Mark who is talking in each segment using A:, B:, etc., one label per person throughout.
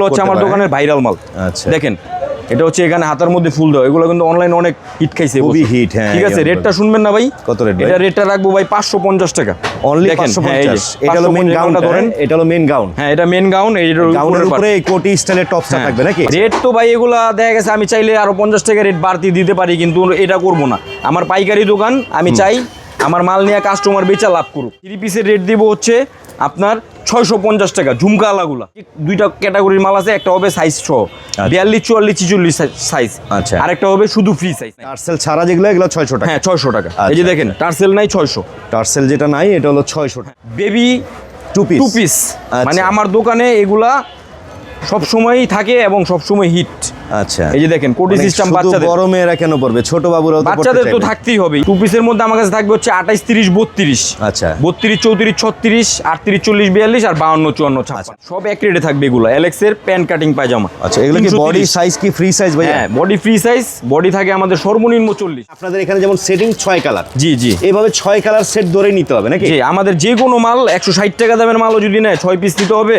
A: এগুলো হচ্ছে আমার। দোকানের ভাইরাল মাল।
B: আচ্ছা।
A: দেখেন এটা হচ্ছে এখানে হাতার মধ্যে ফুল দেওয়া। এগুলো কিন্তু অনলাইন অনেক হিট খাইছে
B: খুবই hit, হ্যাঁ,
A: ঠিক আছে রেটটা শুনবেন না ভাই?
B: কত রেট?
A: এটা রেটটা রাখব ভাই পাঁচশো পঞ্চাশ টাকা।
B: অনলি
A: দেখেন,
B: পাঁচশো
A: হ্যাঁ,
B: এটা হলো মেন গাউন
A: গাউনটা
B: ধরেন এটা হলো মেন গাউন
A: হ্যাঁ এটা মেন গাউন এই
B: গাউনের উপরে এই কোটি স্টাইলের টপসটা
A: হ্যাঁ।
B: থাকবে নাকি?
A: রেট তো ভাই এগুলা দেখা গেছে আমি চাইলে আরও পঞ্চাশ টাকা রেট বাড়তি দিতে পারি কিন্তু এটা করব না। আমার পাইকারি দোকান আমি চাই আমার মাল নিয়ে কাস্টমার বেচা লাভ করুক। থ্রি পিসের রেট দিব হচ্ছে আপনার ছয়শো পঞ্চাশ টাকা ঝুমকা আলাগুলা। দুইটা ক্যাটাগরির মাল আছে একটা হবে সাইজ সহ বিয়াল্লিশ চুয়াল্লিশ ছিচল্লিশ সাইজ
B: আচ্ছা।
A: আরেকটা হবে শুধু ফ্রি সাইজ
B: টার্সেল ছাড়া যেগুলো এগুলো ছয়শো টাকা।
A: হ্যাঁ ছয়শো টাকা। এই যে
B: আচ্ছা।
A: দেখেন টার্সেল নাই ছয়শো।
B: টার্সেল যেটা নাই এটা হলো ছয়শো টাকা।
A: Baby
B: two piece
A: two piece
B: আচ্ছা।
A: মানে আমার দোকানে এগুলা সব সময়ই থাকে এবং সব সময় হিট
B: আচ্ছা।
A: এই যে দেখেন কোটি
B: মানে
A: সিস্টেম বাচ্চাদের
B: বড় মেয়েরা কেন পড়বে? ছোট বাবুরাও তো
A: বাচ্চাদের তো থাকতেই হবে। টু পিসের মধ্যে আমার কাছে থাকবে হচ্ছে আঠাইশ তিরিশ বত্রিশ।
B: আচ্ছা।
A: বত্রিশ চৌত্রিশ ছত্রিশ আটত্রিশ চল্লিশ বিয়াল্লিশ আর বাউন্ন চুয়ান্ন ছাপ্পান্ন। সব এক রেটে থাকবে এগুলো। অ্যালেক্সের প্যান্ট কাটিং পায়জামা।
B: আচ্ছা এগুলো কি বডি সাইজ কি ফ্রি সাইজ ভাইয়া?
A: হ্যাঁ বডি ফ্রি সাইজ বডি থাকে আমাদের সর্বনিম্ন চল্লিশ।
B: আপনাদের এখানে যেমন সেটিং ছয় কালার
A: জি জি।
B: এইভাবে ছয় কালার সেট ধরে নিতে হবে নাকি?
A: জি আমাদের যে কোনো মাল একশো ষাট টাকা দামের মালও যদি নেয় ছয় পিস নিতে হবে।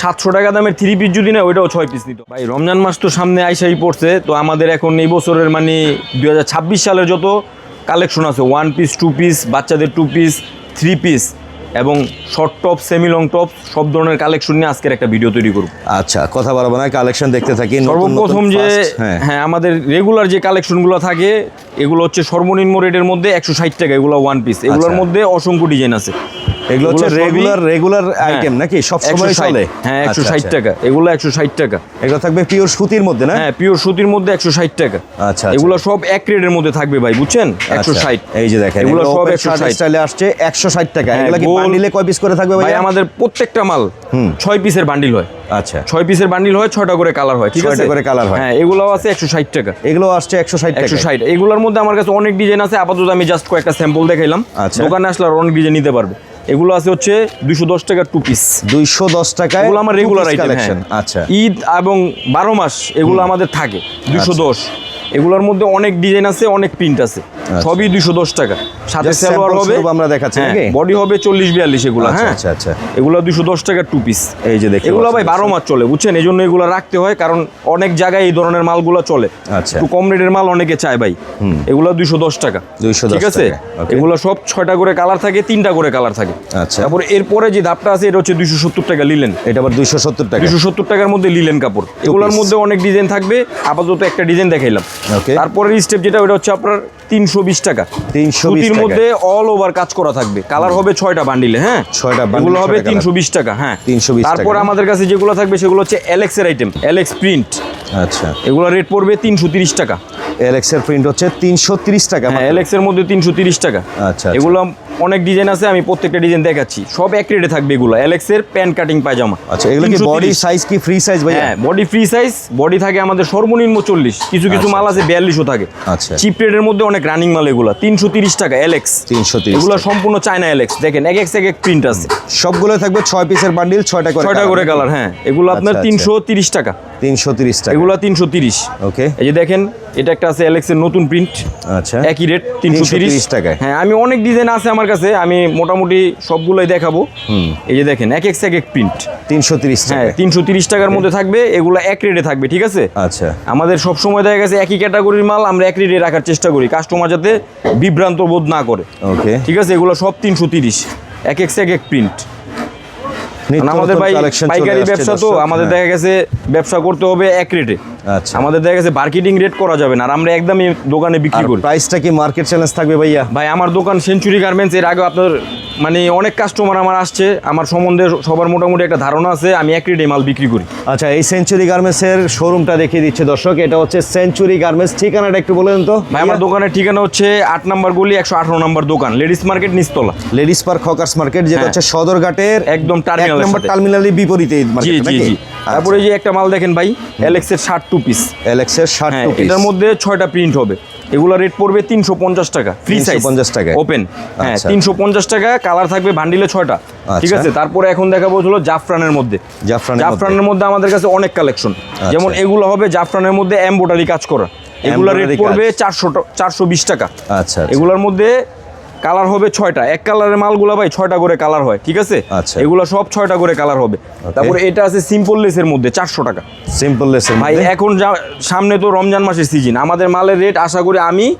A: সাতশো টাকা দামের থ্রি পিস যদি নেয় ওইটাও ছয় পিস নিতে হবে। ভাই রমজান মাস তো সামনে আইসাই পড়ছে তো আমাদের এখন এই বছরের মানে দুই সালের যত কালেকশন আছে ওয়ান পিস টু পিস বাচ্চাদের টু পিস থ্রি পিস এবং short top semi long top সব ধরনের কালেকশন নিয়ে আজকের একটা ভিডিও তৈরি করব।
B: আচ্ছা কথা বাড়াবো না কালেকশন দেখতে থাকি
A: সর্বপ্রথম যে
B: হ্যাঁ।
A: হ্যাঁ আমাদের রেগুলার যে কালেকশনগুলো থাকে এগুলো হচ্ছে সর্বনিম্ন রেটের মধ্যে একশো ষাট টাকা এগুলো ওয়ান পিস এগুলোর
B: আচ্ছা।
A: মধ্যে অসংখ্য ডিজাইন আছে।
B: এগুলো হচ্ছে রেগুলার রেগুলার আইটেম নাকি? সব সময় চলে?
A: হ্যাঁ একশো
B: আচ্ছা,
A: ষাট
B: আচ্ছা।
A: টাকা। এগুলো একশো ষাট টাকা।
B: এগুলো থাকবে পিওর সুতির মধ্যে না?
A: হ্যাঁ পিওর সুতির মধ্যে একশো ষাট টাকা।
B: আচ্ছা,
A: এগুলো সব এক রেটের মধ্যে থাকবে ভাই বুঝছেন? একশো
B: আচ্ছা,
A: ষাট।
B: এই যে দেখেন
A: এগুলো সব
B: ওপেন
A: একশো
B: শার্ট
A: ষাট।
B: স্টাইলে আসছে একশো ষাট টাকা।
A: হ্যাঁ,
B: এগুলো কি বান্ডিলে কয় পিস করে থাকবে
A: ভাই আমাদের প্রত্যেকটা মাল ছয় পিসের বান্ডিল হয়।
B: আচ্ছা।
A: ছয় পিসের বান্ডিল হয় ছয়টা করে কালার হয় ঠিক আছে?
B: করে কালার হয়।
A: হ্যাঁ এগুলো আছে একশো ষাট টাকা।
B: এগুলো আসছে একশো ষাট
A: একশো ষাট। এগুলোর মধ্যে আমার কাছে অনেক ডিজাইন আছে আপাতত আমি জাস্ট কয়েকটা স্যাম্পল দেখাইলাম।
B: আচ্ছা।
A: দোকানে আসলে আর অনেক ডিজাইন নিতে পারবে। এগুলো আছে হচ্ছে দুইশো দশ টাকার টু পিস
B: দুইশো দশ টাকা
A: এগুলো আমার রেগুলার আইটেম
B: আচ্ছা।
A: ঈদ এবং বারো মাস এগুলো আমাদের থাকে দুইশো দশ। এগুলোর মধ্যে অনেক ডিজাইন আছে অনেক প্রিন্ট আছে। সবই দুশো দশ টাকা। সাথে সালোয়ার হবে
B: আমরা দেখাচ্ছি
A: বডি হবে চল্লিশ বিয়াল্লিশ এগুলো
B: আচ্ছা,
A: হ্যাঁ
B: আচ্ছা, আচ্ছা।
A: এগুলো দুশো দশ টাকার টু পিস
B: এই যে দেখতে
A: এগুলো ভাই বারো মাস চলে বুঝছেন? এই জন্য এগুলো রাখতে হয় কারণ অনেক জায়গায় এই ধরনের মালগুলো চলে।
B: আচ্ছা।
A: একটু কম রেটের মাল অনেকে চায় ভাই। এগুলো দুইশো দশ টাকা।
B: দুইশো
A: ঠিক আছে. এগুলো সব ছয়টা করে কালার থাকে তিনটা করে কালার থাকে।
B: আচ্ছা।
A: তারপরে এরপরে যে ধাপটা আছে এটা হচ্ছে দুইশো সত্তর টাকা লিলেন
B: এটা আবার দুইশো সত্তর টাকা।
A: দুশো সত্তর টাকার মধ্যে লিলেন কাপড়। এগুলোর মধ্যে অনেক ডিজাইন থাকবে আপাতত একটা ডিজাইন দেখাইলাম. তারপরের স্টেপ যেটা ওটা হচ্ছে আপনার তিনশো বিশ টাকা।
B: 320
A: সুতির মধ্যে অল ওভার কাজ করা থাকবে। কালার হবে ছয়টা বান্ডিলে হ্যাঁ?
B: ছয়টা
A: এগুলো হবে তিনশো বিশ টাকা হ্যাঁ।
B: 320 টাকা।
A: তারপর আমাদের কাছে যেগুলো থাকবে সেগুলো হচ্ছে এলেক্সের আইটেম এলেক্স প্রিন্ট
B: আচ্ছা।
A: এগুলো রেট পড়বে তিনশো তিরিশ টাকা।
B: এলএক্স এর প্রিন্ট হচ্ছে তিনশো তিরিশ টাকা
A: হ্যাঁ এলেক্স এর মধ্যে তিনশো তিরিশ টাকা।
B: আচ্ছা, আচ্ছা।
A: এগুলো অনেক ডিজাইন আছে আমি প্রত্যেকটা ডিজাইন দেখাচ্ছি। সব এক রেটে থাকবে এগুলো। এলেক্স এর প্যান্ট কাটিং পায়জামা
B: আচ্ছা এগুলো কি বডি সাইজ কি ফ্রি সাইজ ভাই
A: হ্যাঁ বডি ফ্রি সাইজ বডি থাকে আমাদের সর্বনিম্ন চল্লিশ। কিছু কিছু
B: আচ্ছা,
A: মাল আছে বিয়াল্লিশও থাকে।
B: আচ্ছা।
A: চিপ রেটের মধ্যে অনেক রানিং মাল এগুলো। তিনশো তিরিশ টাকা এলেক্স
B: 330
A: এগুলো
B: টাকা।
A: সম্পূর্ণ চায়না এলেক্স দেখেন এক এক এক এক প্রিন্ট আছে।
B: সবগুলো থাকবে ছয় পিসের বান্ডিল ছয়টা করে
A: ছয়টা করে কালার হ্যাঁ। এগুলো আপনার
B: আচ্ছা, আচ্ছা।
A: তিনশো তিরিশ টাকা।
B: তিনশো তিরিশ টাকা।
A: এগুলো তিনশো তিরিশ।
B: ওকে
A: এই যে দেখেন এটা একটা আছে এলেক্সের নতুন প্রিন্ট
B: আচ্ছা।
A: একই রেট তিনশো তিরিশ।
B: টাকায়।
A: হ্যাঁ আমি অনেক ডিজাইন আছে আমার কাছে আমি মোটামুটি সবগুলোই দেখাবো। এই যে দেখেন এক এক এক এক প্রিন্ট
B: তিনশো তিরিশ
A: হ্যাঁ তিনশো তিরিশ টাকার মধ্যে থাকবে এগুলো এক রেটে থাকবে ঠিক আছে?
B: আচ্ছা।
A: আমাদের সব সময় দেখা গেছে একই ক্যাটাগরির মাল আমরা এক রেটে রাখার চেষ্টা করি কাস্টমার যাতে বিভ্রান্ত বোধ না করে।
B: ওকে
A: ঠিক আছে এগুলো সব তিনশো তিরিশ। এক এক এক এক প্রিন্ট আমাদের ভাই পাইকারি ব্যবসা তো আমাদের দেখা গেছে ব্যবসা করতে হবে এক রেটে
B: হ্যাঁ। আচ্ছা।
A: আমাদের দেখা গেছে মার্কেটিং রেট করা যাবে না আর আমরা একদমই দোকানে বিক্রি করি।
B: প্রাইসটা কি মার্কেট চ্যালেঞ্জ থাকবে ভাইয়া?
A: ভাই আমার দোকান সেঞ্চুরি গার্মেন্টস এর আগে আপনার মানে অনেক কাস্টমার আমার আসছে আমার সম্বন্ধে সবার মোটামুটি একটা ধারণা আছে আমি এক রেটে মাল বিক্রি করি।
B: আচ্ছা এই সেঞ্চুরি গার্মেন্টসের শোরুমটা দেখিয়ে দিচ্ছে দর্শক এটা হচ্ছে সেঞ্চুরি গার্মেন্টস ঠিকানাটা একটু বলে দেন তো।
A: ভাই আমার দোকানের ঠিকানা হচ্ছে আট নম্বর গলি একশো আঠারো নাম্বার দোকান ladies market Nistala
B: ladies park hawkers market যেটা
A: হ্যাঁ।
B: হচ্ছে সদরঘাটের
A: একদম
B: এক
A: টার্মিনালের
B: নম্বর টার্মিনালের বিপরীতে
A: জি জি জি। তারপরে যে একটা মাল দেখেন ভাই এলেক্সের শার্ট টু পিস
B: এলেক্সের শার্ট টু পিস
A: এটার মধ্যে ছয়টা প্রিন্ট হবে। এগুলো রেট পড়বে তিনশো পঞ্চাশ টাকা ফ্রি সাইজ
B: 350 টাকায়।
A: ওপেন হ্যাঁ
B: আচ্ছা।
A: তিনশো পঞ্চাশ টাকা কালার থাকবে বান্ডিলে ছয়টা। ঠিক
B: আচ্ছা।
A: আছে? তারপরে এখন দেখাবো হলো জাফরানের মধ্যে।
B: জাফরানের
A: জাফরানের মধ্যে আমাদের কাছে অনেক কালেকশন যেমন এগুলো হবে জাফরানের মধ্যে এমব্রয়ডারি কাজ করা। এগুলো রেট পড়বে। চারশো চারশো বিশ টাকা।
B: আচ্ছা আচ্ছা।
A: এগুলোর মধ্যে কালার হবে ছয়টা। এক কালারের মালগুলো ভাই ছয়টা করে কালার হয় ঠিক আছে?
B: আচ্ছা।
A: এগুলো সব ছয়টা করে কালার হবে। তারপরে এটা আছে সিম্পল লেসের মধ্যে চারশো টাকা।
B: সিম্পল লেসের
A: ভাই এখন যা- সামনে তো রমজান মাসের সিজন আমাদের মালের রেট আশা করি আমি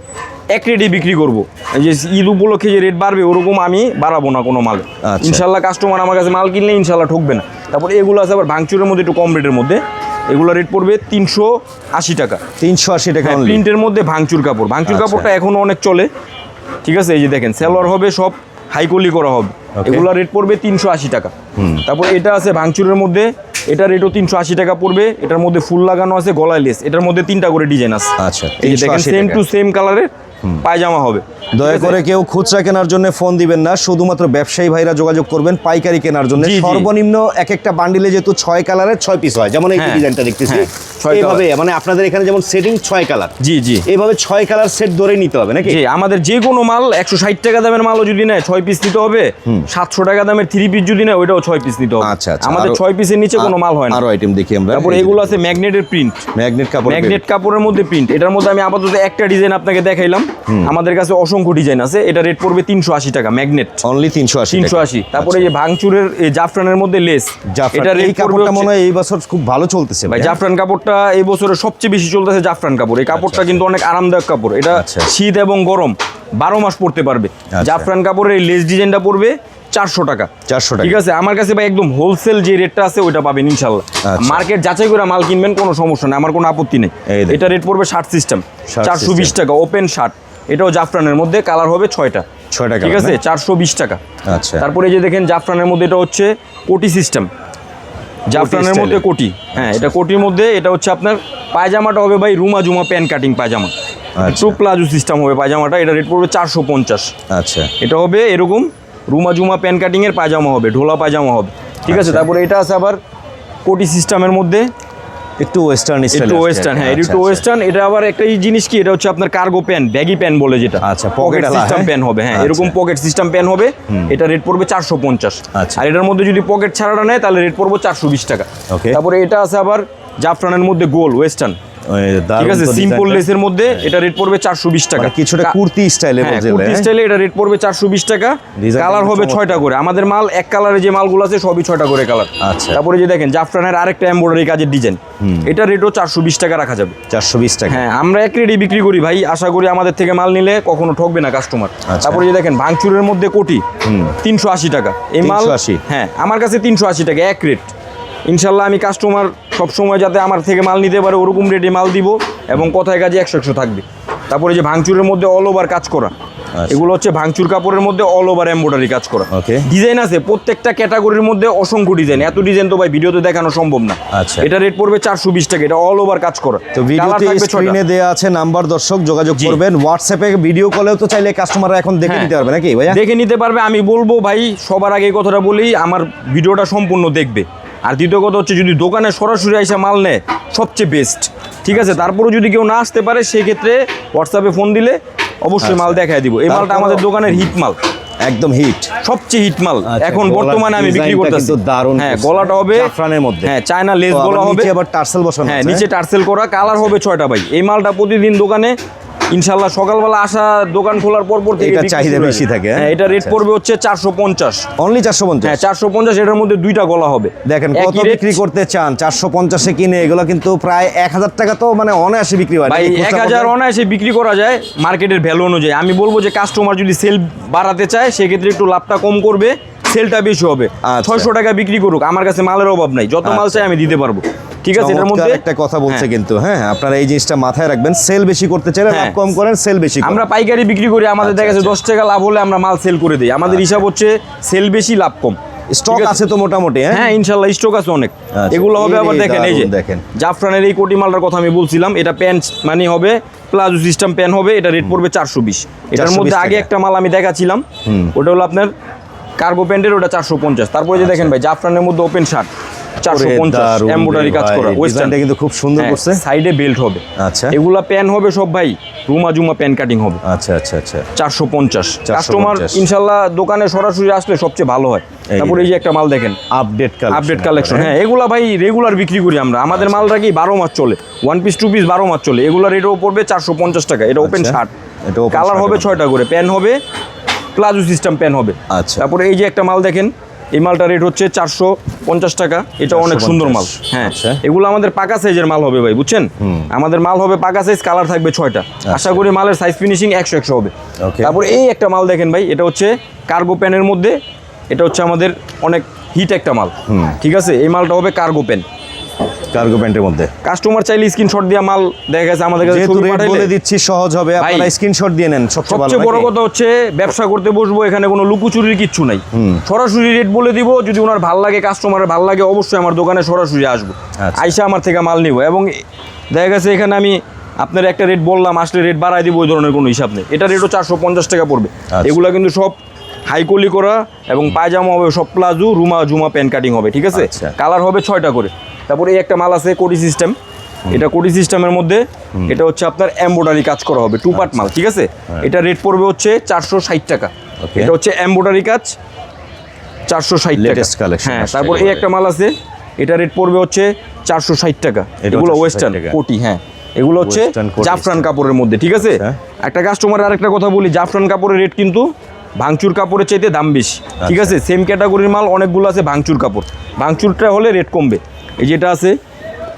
A: এক রেটে বিক্রি করব। এই যে ঈদ উপলক্ষে যে রেট বাড়বে ওরকম আমি বাড়াবো না কোনো মাল।
B: আচ্ছা।
A: ইনশাল্লাহ কাস্টমার আমার কাছে মাল কিনলে ইনশাল্লাহ ঠকবে না। তারপর এগুলো আছে আবার ভাঙচুরের মধ্যে একটু কম রেটের মধ্যে। এগুলো রেট পড়বে তিনশো আশি টাকা।
B: তিনশো আশি টাকা।
A: প্রিন্টের মধ্যে ভাঙচুর কাপড়। ভাঙচুর
B: আচ্ছা।
A: কাপড়টা এখনও অনেক চলে। ঠিক আছে এই যে দেখেন সেলোয়ার হবে সব হাইকলি করা হবে। এগুলা রেট পড়বে তিনশো আশি টাকা। তারপর এটা আছে ভাঙচুরের মধ্যে এটা রেটও তিনশো আশি টাকা পড়বে। এটার মধ্যে ফুল লাগানো আছে গলায় লেস এটার মধ্যে তিনটা করে ডিজাইন আছে।
B: আচ্ছা,
A: এই দেখেন সেম টু সেম কালারের পায়জামা হবে।
B: দয়া করে কেউ খুচরা কেনার জন্য ফোন দিবেন না শুধুমাত্র ব্যবসায়ী ভাইরা যোগাযোগ করবেন পাইকারি কেনার জন্য। সর্বনিম্ন এক একটা বান্ডিলে যেহেতু ছয় কালারের ছয় পিস হয় যেমন এই
A: হ্যাঁ,
B: ডিজাইনটা দেখতেছি
A: হ্যাঁ,
B: এইভাবে মানে আপনাদের এখানে যেমন সেটিং ছয় কালার
A: জি জি।
B: এইভাবে ছয় কালার সেট ধরে নিতে হবে নাকি?
A: আমাদের যে কোনো মাল একশো ষাট টাকা দামের মালও যদি নেয় ছয় পিস নিতে হবে। সাতশো টাকা দামের থ্রি পিস যদি নেয় ওইটাও ছয় পিস নিতে হবে।
B: আচ্ছা আচ্ছা।
A: আমাদের ছয় পিসের নিচে কোনো মাল হয় না।
B: আরও আইটেম দেখি আমরা।
A: তারপর এগুলো আছে ম্যাগনেটের প্রিন্ট
B: ম্যাগনেট কাপড়
A: ম্যাগনেট কাপড়ের মধ্যে প্রিন্ট এটার মধ্যে আমি আপাতত একটা ডিজাইন আপনাকে দেখাইলাম। আমাদের কাছে অসংখ্য ডিজাইন আছে। এটা রেট পড়বে তিনশো আশি টাকা ম্যাগনেট
B: অনলি তিনশো আশি
A: তিনশো আশি। তারপরে এই যে ভাঙচুরের এই জাফরানের মধ্যে লেস এটা
B: এই কাপড়টা মনে হয় এই বছর খুব ভালো চলতেছে
A: ভাই জাফরান কাপড়টা এই বছরের সবচেয়ে বেশি চলতেছে জাফরান কাপড়। এই কাপড়টা কিন্তু অনেক আরামদায়ক কাপড়। এটা
B: আচ্ছা।
A: শীত এবং গরম বারো মাস পড়তে পারবে।
B: আচ্ছা।
A: জাফরান কাপড়ের এই লেস ডিজাইনটা পড়বে চারশো টাকা।
B: 400 টাকা।
A: ঠিক আছে? আমার কাছে ভাই একদম হোলসেল যে রেটটা আছে ওইটা পাবেন ইনশাল্লাহ
B: আচ্ছা।
A: মার্কেট যাচাই করে মাল কিনবেন কোনো সমস্যা নেই আমার কোনো আপত্তি নেই। এটা রেট পড়বে শার্ট সিস্টেম চারশো বিশ টাকা ওপেন শার্ট এটাও জাফরানের মধ্যে কালার হবে ছয়টা।
B: ছয়টা
A: ঠিক আছে? চারশো বিশ টাকা।
B: আচ্ছা।
A: তারপরে যে দেখেন জাফরানের মধ্যে এটা হচ্ছে কোটি সিস্টেম জাফরানের মধ্যে কোটি। হ্যাঁ এটা কোটির মধ্যে এটা হচ্ছে আপনার পায়জামাটা হবে ভাই রুমা জুমা প্যান কাটিং পায়জামা। একটু প্লাজো সিস্টেম হবে পায়জামাটা এটা রেট পড়বে চারশো পঞ্চাশ।
B: আচ্ছা।
A: এটা হবে এরকম রুমা জুমা প্যান কাটিংয়ের পায়জামা হবে ঢোলা পায়জামা হবে। ঠিক আছে?
B: আচ্ছা।
A: তারপরে এটা আছে আবার কোটি সিস্টেমের মধ্যে।
B: একটু ওয়েস্টার্ন
A: একটু ওয়েস্টার্ন হ্যাঁ একটু ওয়েস্টার্ন এটা আবার একটা এই জিনিস কি? এটা হচ্ছে আপনার কার্গো প্যান ব্যাগি প্যান বলে যেটা।
B: আচ্ছা,
A: পকেট সিস্টেম? প্যান হবে হ্যাঁ
B: আচ্ছা।
A: এরকম পকেট সিস্টেম প্যান হবে। এটা রেট পড়বে চারশো পঞ্চাশ।
B: আচ্ছা।
A: আর এটার মধ্যে যদি পকেট ছাড়াটা নেয় তাহলে রেট পড়বে চারশো বিশ টাকা. তারপরে এটা আছে আবার জাফরানের মধ্যে গোল ওয়েস্টার্ন ঠিক আছে সিম্পল লেসের মধ্যে এটা রেট পড়বে চারশো বিশ টাকা।
B: মানে কিছুটা কুর্তি স্টাইলে
A: হ্যাঁ
B: বলছে
A: কুর্তি স্টাইলে এটা রেট পড়বে চারশো বিশ টাকা। কালার হবে। ছয়টা করে। আমাদের মাল এক কালারে যে মালগুলো আছে সবই ছয়টা করে কালার
B: আচ্ছা।
A: তারপরে যে দেখেন জাফরানের আরেকটা এমব্রয়ডারি কাজের ডিজাইন এটা রেটও চারশো বিশ টাকা রাখা যাবে।
B: চারশো বিশ টাকা।
A: হ্যাঁ আমরা এক রেডি বিক্রি করি ভাই। আশা করি আমাদের থেকে মাল নিলে কখনো ঠকবে না কাস্টমার
B: আচ্ছা।
A: তারপরে যে দেখেন ভাঙচুরের মধ্যে কোটি তিনশো আশি টাকা। এই মাল
B: 380
A: হ্যাঁ আমার কাছে তিনশো আশি টাকা এক রেট ইনশাল্লাহ আমি কাস্টমার সবসময় যাতে আমার থেকে মাল নিতে পারে ওরকম রেটে মাল দিব এবং কথায় কাজে একশো একশো থাকবে। তারপরে যে ভাঙচুরের মধ্যে অল ওভার কাজ করা এগুলো হচ্ছে ভাঙচুর কাপড়ের মধ্যে অল ওভার এমব্রয়ডারি কাজ করা. ডিজাইন আছে প্রত্যেকটা ক্যাটাগরির মধ্যে অসংখ্য ডিজাইন এত ডিজাইন তো ভাই ভিডিওতে দেখানো সম্ভব না।
B: আচ্ছা।
A: এটা রেট পড়বে চারশো বিশ টাকা এটা অল ওভার কাজ করা।
B: তো ভিডিওতে স্ক্রিনে দেওয়া আছে নাম্বার দর্শক যোগাযোগ করবেন। হোয়াটসঅ্যাপে ভিডিও কলেও তো চাইলে কাস্টমাররা এখন দেখে
A: হ্যাঁ।
B: নিতে পারবে নাকি ভাইয়া?
A: দেখে নিতে পারবে আমি বলব ভাই সবার আগে কথাটা বলি আমার ভিডিওটা সম্পূর্ণ দেখবে। আর দ্বিতীয় কথা হচ্ছে যদি দোকানে সরাসরি এসে মাল নেয় সবচেয়ে বেস্ট ঠিক আছে? তারপরে যদি কেউ না আসতে পারে সেক্ষেত্রে হোয়াটসঅ্যাপে ফোন দিলে অবশ্যই মাল দেখায় দিব। এই মালটা আমাদের দোকানের হিট মাল।
B: একদম হিট
A: সবচেয়ে হিট মাল।
B: আচ্ছা,
A: এখন বর্তমানে আমি বিক্রি করতেছি।
B: দারুণ
A: হ্যাঁ গলাটা হবে
B: জাফরানের মধ্যে।
A: হ্যাঁ চায়না লেস গলা হবে।
B: আবার টার্সেল বসানো
A: হ্যাঁ নিচে টার্সেল করা কালার হবে ছয়টা ভাই। এই মালটা প্রতিদিন দোকানে ইনশাল্লাহ সকালবেলা আসা দোকান খোলার পর পর থেকে
B: এটা চাহিদা বেশি থাকে, হ্যাঁ?
A: হ্যাঁ এটা রেট
B: আচ্ছা।
A: পড়বে হচ্ছে চারশো পঞ্চাশ
B: অনলি চারশো পঞ্চাশ
A: হ্যাঁ চারশো পঞ্চাশ এটার মধ্যে দুইটা গলা হবে
B: দেখেন কত বিক্রি করতে চান চারশো পঞ্চাশে কিনে এগুলো কিন্তু প্রায় এক হাজার টাকা তো মানে অনায়াসে বিক্রি হয়
A: ভাই? এক হাজার অনায়াসে বিক্রি করা যায় মার্কেটের ভ্যালু অনুযায়ী আমি বলব যে কাস্টমার যদি সেল বাড়াতে চায় সেক্ষেত্রে একটু লাভটা কম করবে সেলটা বেশি হবে
B: আচ্ছা।
A: ছয়শো টাকা বিক্রি করুক আমার কাছে মালের অভাব নাই যত মাল
B: আচ্ছা।
A: চাই আমি দিতে পারব ঠিক আছে এটার মধ্যে
B: একটা কথা বলছে
A: হ্যাঁ।
B: কিন্তু হ্যাঁ আপনারা এই জিনিসটা মাথায় রাখবেন সেল বেশি করতে চাইলে লাভ
A: হ্যাঁ।
B: কম করেন সেল বেশি।
A: আমরা পাইকারি বিক্রি করি আমাদের
B: আচ্ছা,
A: দেখা যাচ্ছে
B: আচ্ছা।
A: দশ টাকা লাভ হলে আমরা মাল সেল করে দিই আমাদের হিসাব হচ্ছে সেল বেশি লাভ কম
B: স্টক
A: আছে?
B: তো মোটামুটি হ্যাঁ
A: হ্যাঁ ইনশাল্লাহ স্টক আছে অনেক
B: আচ্ছা,
A: এগুলো হবে আবার দেখেন এই যে
B: দেখেন।
A: জাফরানের এই কোটি মালটার কথা আমি বলছিলাম এটা প্যান্ট মানে হবে প্লাজো সিস্টেম প্যান্ট হবে এটা রেট পড়বে চারশো বিশ এটার মধ্যে আগে একটা মাল আমি দেখাচ্ছিলাম ওটা হলো আপনার কার্গো প্যান্টের ওটা চারশো পঞ্চাশ তারপরে যে দেখেন ভাই জাফরানের মধ্যে ওপেন শার্ট চারশো
B: ওরে
A: পঞ্চাশ
B: দারুণ রে
A: এম্বোডারি কাজ করা।
B: ডিজাইনটা কিন্তু খুব সুন্দর করছে।
A: সাইডে বেল্ট হবে।
B: আচ্ছা।
A: এগুলা প্যান হবে সব ভাই। রুমা জুমা প্যান কাটিং হবে।
B: আচ্ছা আচ্ছা আচ্ছা।
A: চারশো পঞ্চাশ।
B: 450
A: কাস্টমার ইনশাল্লাহ দোকানে সরাসরি আসলে সবচেয়ে ভালো হয়। তারপরে এই যে একটা মাল দেখেন।
B: আপডেট কালেকশন
A: আপডেট কালেকশন হ্যাঁ এগুলা ভাই রেগুলার বিক্রি করি আমরা। আমাদের মালটা কি বারো মাস চলে। ওয়ান পিস টু পিস বারো মাস চলে। এগুলা রেটও পড়বে চারশো পঞ্চাশ টাকা। এটা ওপেন
B: আচ্ছা,
A: শার্ট
B: এটা
A: কালার হবে
B: এর
A: ছয়টা করে। প্যান হবে প্লাজো সিস্টেম প্যান হবে।
B: আচ্ছা।
A: তারপরে এই যে একটা মাল দেখেন। এই মালটা রেট হচ্ছে চারশো পঞ্চাশ টাকা। এটা অনেক সুন্দর মাল। হ্যাঁ
B: আচ্ছা।
A: এগুলো আমাদের পাকা সাইজের মাল হবে ভাই বুঝছেন? আমাদের মাল হবে পাকা সাইজ কালার থাকবে ছয়টা। আশা করি মালের সাইজ ফিনিশিং একশো একশো হবে। তারপর এই একটা মাল দেখেন ভাই এটা হচ্ছে কার্গো প্যানের মধ্যে এটা হচ্ছে আমাদের অনেক হিট একটা মাল। ঠিক আছে? এই মালটা হবে কার্গো প্যান
B: কার্গো প্যান্টের মধ্যে।
A: কাস্টমার চাইলে স্ক্রিনশট দিয়ে মাল দেখা গেছে আমাদের কাছে ছবি পাঠাইলে।
B: বলে দিচ্ছি সহজ হবে। আপনারা স্ক্রিনশট দিয়ে নেন সবচেয়ে ভালো
A: সবচেয়ে বড় কথা হচ্ছে ব্যবসা করতে বসবো এখানে কোনো লুকুচুরির কিচ্ছু নাই। সরাসরি রেট বলে দিব যদি ওনার ভালো লাগে কাস্টমারের ভালো লাগে অবশ্যই আমার দোকানে সরাসরি আসব।
B: আচ্ছা।
A: আইসা আমার থেকে মাল নিব এবং দেখা গেছে এখানে আমি আপনার একটা রেট বললাম আসলে রেট বাড়াই দিব ওই ধরনের কোনো হিসাব নেই। এটা রেটও চারশো পঞ্চাশ টাকা পড়বে।
B: আচ্ছা।
A: এগুলো কিন্তু সব হাইকলি করা এবং পায়জামা হবে সব প্লাজো রুমা জুমা প্যান্ট কাটিং হবে ঠিক আছে?
B: আচ্ছা।
A: কালার হবে ছয়টা করে। তারপরে এই একটা মাল আছে কোডি সিস্টেম। এটা কোডি সিস্টেমের মধ্যে এটা হচ্ছে আপনার এমব্রয়ডারি কাজ করা হবে টু পার্ট মাল ঠিক আছে? এটা রেট পড়বে হচ্ছে চারশো ষাট টাকা।
B: হ্যাঁ।
A: এটা হচ্ছে এমব্রয়ডারি কাজ চারশো ষাট
B: Latest collection
A: হ্যাঁ তারপর এই একটা মাল আছে এটা রেট পড়বে হচ্ছে চারশো ষাট টাকা। এগুলো ওয়েস্টার্ন কোটি হ্যাঁ। এগুলো হচ্ছে জাফরান কাপড়ের মধ্যে ঠিক আছে?
B: আচ্ছা।
A: একটা কাস্টমার আরেকটা কথা বলি জাফরান কাপড়ের রেট কিন্তু ভাঙচুর কাপড়ের চাইতে দাম বেশি ঠিক
B: আচ্ছা।
A: আছে? সেম ক্যাটাগরির মাল অনেকগুলো আছে ভাঙচুর কাপড়। ভাঙচুরটা হলে রেট কমবে। এই যেটা আছে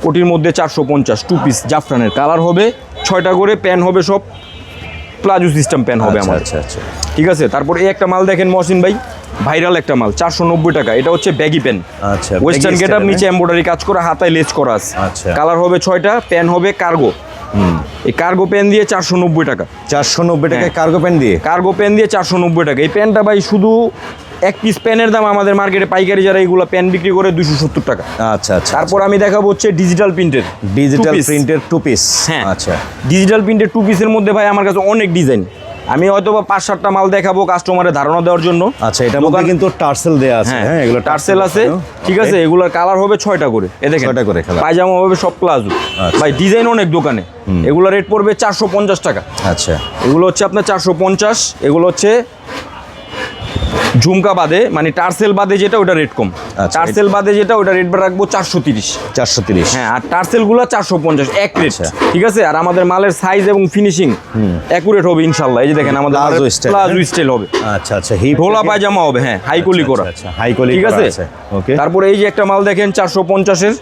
A: কোটির মধ্যে চারশো পঞ্চাশ টু পিস জাফরানের কালার হবে ছয়টা করে প্যান হবে সব প্লাজো সিস্টেম প্যান হবে
B: আচ্ছা
A: আমার।
B: আচ্ছা আচ্ছা।
A: ঠিক আছে? তারপর এই একটা মাল দেখেন মহসিন ভাই ভাইরাল একটা মাল চারশো নব্বই টাকা এটা হচ্ছে ব্যাগি প্যান
B: আচ্ছা,
A: ওয়েস্টার্ন গেট আপ নিচে এম্ব্রয়ডারি কাজ করা হাতায় লেস করা আছে।
B: আচ্ছা।
A: কালার হবে ছয়টা প্যান হবে কার্গো এই কার্গো প্যান দিয়ে চারশো নব্বই টাকা।
B: চারশো নব্বই
A: হ্যাঁ।
B: কার্গো প্যান্ট দিয়ে?
A: কার্গো প্যান দিয়ে চারশো নব্বই টাকা। এই প্যানটা ভাই শুধু এক পিস প্যানের দাম আমাদের মার্কেটে পাইকারি যারা এইগুলো প্যান বিক্রি করে দুশো সত্তর টাকা।
B: আচ্ছা আচ্ছা
A: তারপর আমি দেখাবো হচ্ছে ডিজিটাল প্রিন্টের
B: ডিজিটাল প্রিন্টের টু পিস
A: হ্যাঁ।
B: আচ্ছা।
A: ডিজিটাল প্রিন্টের টু পিসের মধ্যে ভাই আমার কাছে অনেক ডিজাইন আমি হয়তো বা পাঁচ সাতটা মাল দেখাবো কাস্টমারের ধারণা দেওয়ার জন্য।
B: আচ্ছা এটা মধ্যে কিন্তু টার্সেল দেয়া আছে। হ্যাঁ এগুলো
A: টার্সেল আছে। ঠিক আছে এগুলোর কালার হবে ছয়টা করে। এ দেখেন
B: ছয়টা করে।
A: পায়জামা হবে সব প্লাজো।
B: আচ্ছা।
A: ভাই ডিজাইন অনেক দোকানে। এগুলো রেট পড়বে চারশো পঞ্চাশ টাকা।
B: আচ্ছা।
A: এগুলো হচ্ছে আপনার চারশো পঞ্চাশ এগুলো হচ্ছে ঝুমকা বাদে মানে টার্সেল বাদে যেটা ওটা রেট কম।
B: আচ্ছা,
A: টার্সেল বাদে যেটা ওটা রেট রাখব চারশো তিরিশ।
B: চারশো তিরিশ।
A: হ্যাঁ আর টার্সেলগুলো চারশো পঞ্চাশ এক রেট
B: আচ্ছা।
A: ঠিক আছে? আর আমাদের মালের সাইজ এবং ফিনিশিং অ্যাকুরেট হবে ইনশাল্লাহ এই যে দেখেন আমাদের প্লাজো
B: হ্যাঁ?
A: স্টাইল হবে।
B: আচ্ছা আচ্ছা হিপ
A: ঢোলা পায়জামা হবে হ্যাঁ হাইকলি করা।
B: আচ্ছা হাইকলি
A: ঠিক আছে?
B: ওকে
A: তারপরে এই যে একটা মাল দেখেন চারশো পঞ্চাশের।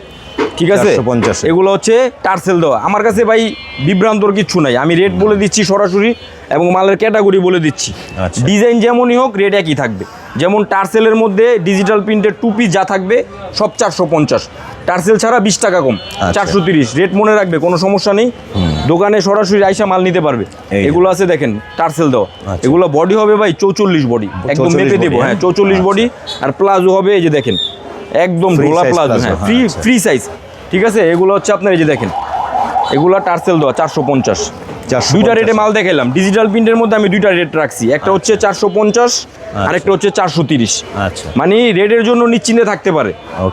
A: ঠিক আছে?
B: 450
A: এগুলো হচ্ছে টার্সেল দেওয়া। আমার কাছে ভাই বিভ্রান্তর কিচ্ছু নাই। আমি রেট বলে দিচ্ছি সরাসরি। এবং মালের ক্যাটাগরি বলে দিচ্ছি।
B: আচ্ছা।
A: ডিজাইন যেমনই হোক রেট একই থাকবে। যেমন টার্সেলের মধ্যে ডিজিটাল প্রিন্টের টু পিস যা থাকবে সব চারশো পঞ্চাশ। টার্সেল ছাড়া বিশ টাকা কম
B: আচ্ছা।
A: চারশো তিরিশ। রেট মনে রাখবে কোনো সমস্যা নেই। দোকানে সরাসরি আইসা মাল নিতে পারবে। এগুলো আছে দেখেন টার্সেল দেওয়া।
B: আচ্ছা।
A: এগুলো বডি হবে ভাই চৌচল্লিশ বডি একদম মেপে দেবো হ্যাঁ?
B: হ্যাঁ?
A: চৌচল্লিশ বডি আর প্লাজো হবে এই যে দেখেন একদম ঢোলা প্লাজো হ্যাঁ ফ্রি। ফ্রি সাইজ ঠিক আছে? এগুলো হচ্ছে আপনার এই যে দেখেন এগুলো টার্সেল দেওয়া চারশো পঞ্চাশ।
B: 450
A: দুইটা রেটে মাল দেখেলাম ডিজিটাল প্রিন্টের মধ্যে আমি দুইটা রেট রাখছি। একটা হচ্ছে চারশো পঞ্চাশ আরেকটা হচ্ছে চারশো তিরিশ।
B: আচ্ছা।
A: মানে রেটের জন্য নিশ্চিন্তে থাকতে পারে।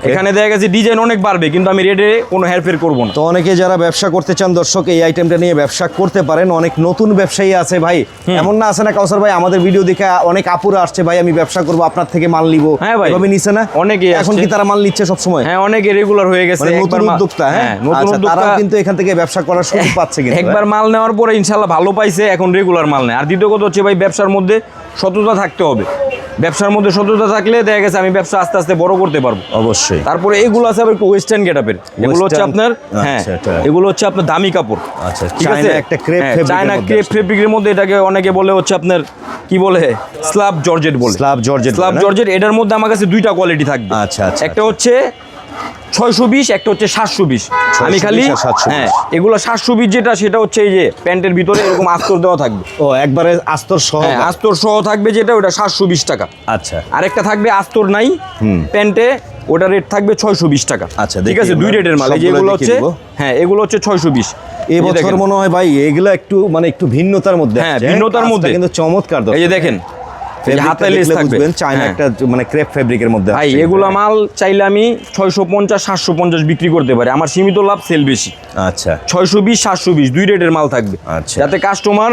A: এখানে দেখা গেছে ডিজাইন অনেক বাড়বে কিন্তু আমি রেটে কোনো হেরফের করব না।
B: তো অনেকে যারা ব্যবসা করতে চান দর্শক এই আইটেমটা নিয়ে ব্যবসা করতে পারেন। অনেক নতুন ব্যবসায়ী আছে ভাই। এমন না আছে না কাউসার ভাই আমাদের ভিডিও দেখে অনেক আপুরা আসছে ভাই আমি ব্যবসা করব আপনার থেকে মাল নিব।
A: হ্যাঁ ভাই।
B: এভাবে নিছে না?
A: অনেকে
B: এখন। কি তারা মাল নিচ্ছে সব সময়
A: হ্যাঁ অনেকে রেগুলার হয়ে গেছে।
B: মানে নতুন উদ্যোক্তা হ্যাঁ?
A: নতুন
B: আচ্ছা,
A: উদ্যোক্তা।
B: কিন্তু এখান থেকে ব্যবসা করার সুযোগ পাচ্ছে কিন্তু
A: একবার মাল নেওয়ার পরে ইনশাল্লাহ ভালো পাইছে এখন রেগুলার মাল নেয়। আর দ্বিতীয় কথা হচ্ছে ভাই ব্যবসার মধ্যে সততা থাকতে হবে। ব্যবসার মধ্যে সততা থাকলে দেখা গেছে আমি ব্যবসা আস্তে আস্তে বড় করতে পারব।
B: অবশ্যই।
A: তারপরে এগুলো আছে আবার একটু ওয়েস্টার্ন গেটআপের এগুলো হচ্ছে আপনার হ্যাঁ
B: আচ্ছা,
A: এগুলো হচ্ছে আপনার দামি কাপড়।
B: আচ্ছা,
A: ঠিক আছে?
B: একটা
A: হ্যাঁ, চায়না ক্রেপ। ফেব্রিকের মধ্যে এটাকে অনেকে বলে হচ্ছে আপনার কি বলে? স্ল্যাব জর্জেট বলে।
B: স্ল্যাব জর্জেট
A: স্ল্যাব জর্জেট এটার মধ্যে আমার কাছে দুইটা কোয়ালিটি থাকবে।
B: আচ্ছা, আচ্ছা,
A: একটা হচ্ছে ছয়শো বিশ একটা হচ্ছে সাতশো বিশ। আমি খালি হ্যাঁ এগুলো সাতশো বিশ যেটা সেটা হচ্ছে এই যে প্যান্টের ভিতরে এরকম আস্তর দেওয়া থাকবে।
B: ও একবারে আস্তর সহ
A: হ্যাঁ আস্তর সহ থাকবে যেটা ওটা সাতশো বিশ টাকা।
B: আচ্ছা।
A: আরেকটা থাকবে আস্তর নাই প্যান্টে ওটা রেট থাকবে ছয়শো বিশ টাকা।
B: আচ্ছা,
A: ঠিক আছে? দুই রেটের মাল যেগুলো হচ্ছে হ্যাঁ এগুলো হচ্ছে ছয়শো বিশ।
B: এই বছর মনে হয় ভাই এগুলো একটু মানে একটু ভিন্নতার মধ্যে
A: হ্যাঁ, ভিন্নতার মধ্যে।
B: কিন্তু চমৎকার
A: এই যে দেখেন হাতে লেস থাকবে।
B: চায়না
A: হ্যাঁ।
B: একটা মানে ক্রেপ ফেব্রিকের মধ্যে
A: ভাই
B: আসছে।
A: এগুলা মাল চাইলে আমি ছয়শো পঞ্চাশ সাতশো পঞ্চাশ বিক্রি করতে পারি। আমার সীমিত লাভ সেল বেশি।
B: আচ্ছা।
A: দুই রেটের মাল থাকবে।
B: আচ্ছা।
A: যাতে কাস্টমার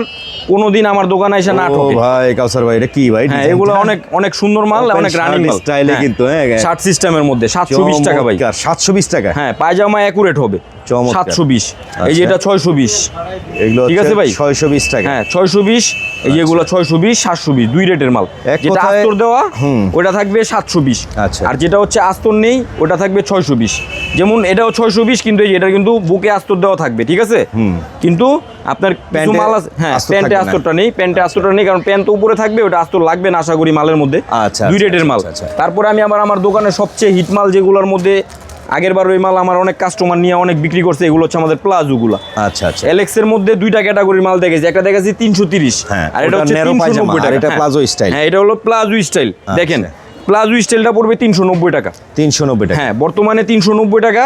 A: কোনোদিন আমার দোকানে এসে না ঠকে।
B: ভাই কাউসার ভাই এটা কি ভাই?
A: হ্যাঁ? এগুলো অনেক অনেক সুন্দর মাল অনেক রানিং মাল।
B: style কিন্তু, হ্যাঁ,
A: শার্ট সিস্টেমের মধ্যে সাতশো বিশ টাকা ভাই।
B: চমৎকার, 720 টাকা।
A: হ্যাঁ পায়জামা অ্যাকুরেট হবে। সাতশো বিশ। এই যে
B: আচ্ছা।
A: এটা ছয়শো বিশ।
B: এগুলো
A: ঠিক আছে ভাই?
B: ছয়শো বিশ টাকা।
A: হ্যাঁ ছয়শো বিশ। এই যেগুলো ছয়শো বিশ সাতশো বিশ দুই রেটের মাল। যেটা আস্তর দেওয়া। ওটা থাকবে সাতশো বিশ।
B: আচ্ছা।
A: আর যেটা হচ্ছে আস্তর নেই ওটা থাকবে ছয়শো বিশ। যেমন এটাও ছয়শো বিশ কিন্তু এই এটা কিন্তু বুকে আস্তর দেওয়া থাকবে ঠিক আছে? কিন্তু আপনার মাল হ্যাঁ প্যান্টে আস্তরটা নেই প্যান্টে আস্তরটা নেই কারণ প্যান্ট তো উপরে থাকবে ওটা আস্তর লাগবে না আশা করি মালের মধ্যে।
B: আচ্ছা,
A: দুই
B: আচ্ছা,
A: রেটের মাল।
B: আচ্ছা, আচ্ছা।
A: তারপরে আমি আবার আমার দোকানের সবচেয়ে হিট মাল যেগুলোর মধ্যে আগের বার ওই মাল আমার অনেক কাস্টমার নিয়ে অনেক বিক্রি করছে এগুলো হচ্ছে আমাদের প্লাজোগুলো
B: আচ্ছা আচ্ছা।
A: এলেক্স এর মধ্যে দুইটা ক্যাটাগরির মাল দেখেছি একটা দেখেছি তিনশো তিরিশ।
B: হ্যাঁ,
A: আর এটা হচ্ছে তিনশো নব্বই টাকা।
B: এটা
A: হ্যাঁ।
B: Palazzo style.
A: হ্যাঁ এটা হলো প্লাজো স্টাইল দেখেন প্লাজো স্টাইলটা পড়বে তিনশো নব্বই টাকা।
B: তিনশো নব্বই টাকা।
A: হ্যাঁ বর্তমানে তিনশো নব্বই টাকা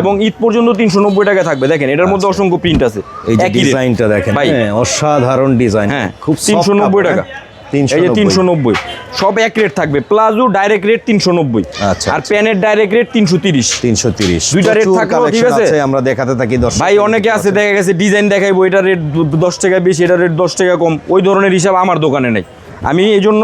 A: এবং ঈদ পর্যন্ত তিনশো নব্বই টাকা থাকবে। দেখেন এটার মধ্যে অসংখ্য প্রিন্ট আছে।
B: আচ্ছা। এই যে ডিজাইনটা দেখেন
A: ভাই
B: হ্যাঁ, অসাধারণ ডিজাইন
A: হ্যাঁ
B: খুব
A: তিনশো নব্বই টাকা।
B: তিনশো
A: নব্বই। সব এক রেট থাকবে। প্লাজো ডাইরেক্ট রেট তিনশো নব্বই।
B: আচ্ছা,
A: আর
B: আচ্ছা।
A: প্যানের ডাইরেক্ট রেট তিনশো তিরিশ।
B: তিনশো তিরিশ।
A: দুইটা rate থাকলেও ঠিক আছে?
B: আমরা দেখাতে থাকি
A: ভাই অনেকে আছে দেখা গেছে ডিজাইন দেখাইবো এটা রেট দশ টাকা বেশি এটা রেট দশ টাকা কম। ওই ধরনের হিসাব আমার দোকানে নেই। আমি এই জন্য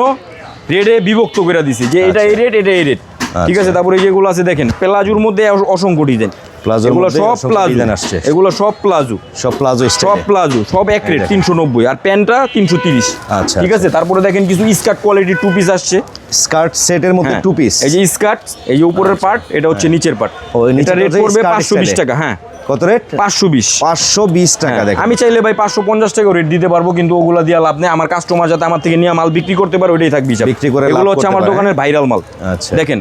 A: রেটে বিভক্ত করে দিছি যে এটা এই রেট এটা এই রেট ঠিক আছে?
B: আচ্ছা।
A: তারপরে যেগুলো আছে দেখেন প্লাজোর মধ্যে অসংখ্য ডিজাইন
B: প্লাজোর
A: এগুলো সব প্লাজো।
B: ডিজাইন আসছে।
A: এগুলো সব প্লাজো।
B: সব প্লাজো
A: সব প্লাজো সব এক রেট
B: দেখেন।
A: তিনশো নব্বই। আর প্যান্টটা তিনশো তিরিশ।
B: আচ্ছা,
A: ঠিক আছে? তারপরে দেখেন কিছু স্কার্ট কোয়ালিটি টু পিস আসছে।
B: স্কার্ট সেটের মধ্যে
A: হ্যাঁ।
B: টু পিস
A: এই যে স্কার্ট এই যে উপরের পার্ট এটা হচ্ছে নিচের পার্ট
B: আচ্ছা।
A: এটা রেট পড়বে
B: skirt
A: পাঁচশো বিশ
B: style-এ।
A: টাকা হ্যাঁ।
B: কত রেট
A: পাঁচশো বিশ।
B: পাঁচশো বিশ টাকা
A: হ্যাঁ,
B: দেখেন।
A: আমি চাইলে ভাই পাঁচশো পঞ্চাশ টাকা রেট দিতে পারব কিন্তু ওগুলা দিয়ে লাভ নেই। আমার কাস্টমার যাতে আমার থেকে নিয়ে মাল বিক্রি করতে পারে ওইটাই থাকবি।
B: বিক্রি করে
A: এগুলো হচ্ছে আমার দোকানের ভাইরাল মাল।
B: আচ্ছা।
A: দেখেন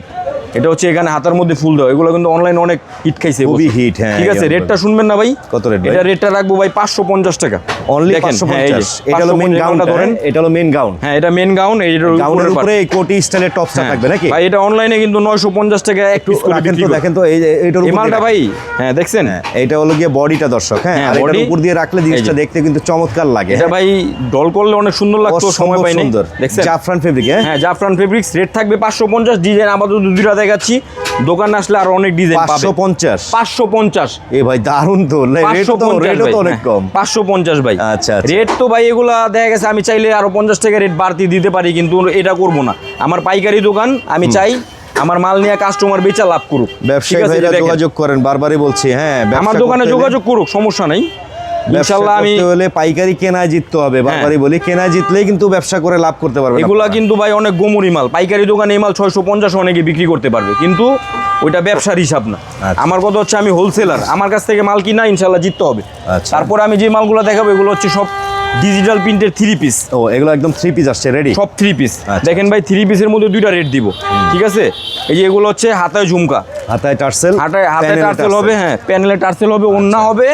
A: এটা হচ্ছে এখানে হাতার মধ্যে ফুল দেওয়া। এগুলো কিন্তু অনলাইন অনেক হিট খাইছে
B: খুবই hit, হ্যাঁ,
A: ঠিক আছে রেটটা শুনবেন না ভাই।
B: কত রেট?
A: এটা রেটটা রাখব ভাই পাঁচশো পঞ্চাশ টাকা।
B: অনলি পাঁচশো
A: হ্যাঁ, যে,
B: পঞ্চাশ। এটা হলো
A: 550
B: মেন গাউন
A: গাউনটা ধরেন
B: এটা হলো মেন গাউন
A: হ্যাঁ এটা মেন গাউন এই
B: গাউনের উপরে কোটি স্টাইলের টপসটা থাকবে নাকি?
A: ভাই এটা অনলাইনে কিন্তু নয়শো পঞ্চাশ টাকা এক পিস করে বিক্রি
B: দেখেন তো এই
A: এই
B: উপর
A: মালটা ভাই হ্যাঁ দেখছেন?
B: হ্যাঁ, এইটা হলো গিয়ে বডিটা দর্শক হ্যাঁ
A: হ্যাঁ,
B: আর এটার উপর দিয়ে রাখলে জিনিসটা দেখতে কিন্তু চমৎকার লাগে
A: এটা ভাই ডল করলে অনেক সুন্দর লাগতো সময়
B: অসম্ভব
A: পাই নাই
B: সুন্দর।
A: দেখছেন?
B: জাফরান ফেব্রিক হ্যাঁ।
A: হ্যাঁ জাফরান ফেব্রিক্স রেট থাকবে পাঁচশো পঞ্চাশ ডিজাইন আপাতত দুইটা দেখাচ্ছি। দোকানে আসলে আর অনেক ডিজাইন পাবে।
B: পাঁচশো পঞ্চাশ।
A: পাঁচশো পঞ্চাশ।
B: এ ভাই দারুণ তো। রেট তো
A: ভাই,
B: তো অনেক
A: হ্যাঁ,
B: কম
A: পাঁচশো পঞ্চাশ ভাই।
B: আচ্ছা, আচ্ছা।
A: রেট তো ভাই এগুলা দেখা গেছে আমি চাইলে আরও পঞ্চাশ টাকা রেট বাড়তি দিতে পারি কিন্তু এটা করব না। আমার পাইকারি দোকান আমি চাই আমার মাল নিয়ে কাস্টমার বেচা লাভ করুক।
B: ব্যবসায়ী ভাইরা যোগাযোগ করেন বারবারই বলছি হ্যাঁ
A: আমার দোকানে যোগাযোগ করুক সমস্যা নাই।
B: ব্যবসা
A: ইনশাল্লাহ আমি হ্যাঁ।
B: হলে পাইকারি কেনা জিততে হবে বারবারই বলি কেনা জিতলেই কিন্তু ব্যবসা করে লাভ করতে পারবে
A: এগুলা কিন্তু ভাই অনেক গোমরি মাল। পাইকারি দোকানে এই মাল ছয়শো পঞ্চাশ অনেকে বিক্রি করতে পারবে কিন্তু ওইটা ব্যবসার হিসাব না।
B: আচ্ছা।
A: আমার কথা হচ্ছে আমি হোলসেলার আমার কাছ থেকে মাল কিনা ইনশাল্লাহ জিততে হবে।
B: আচ্ছা।
A: তারপরে আমি যে মালগুলো দেখাবো এগুলো হচ্ছে সব ডিজিটাল প্রিন্টের থ্রি পিস
B: ও এগুলো একদম থ্রি পিস আসছে রেডি
A: সব থ্রি পিস
B: আচ্ছা,
A: দেখেন ভাই থ্রি পিসের মধ্যে দুইটা রেট দিব ঠিক আছে? এই যে এগুলো হচ্ছে হাতায় ঝুমকা।
B: হাতায় টার্সেল
A: হাতায় হাতায় টার্সেল হবে হ্যাঁ প্যানেলে টার্সেল হবে ওন্না হবে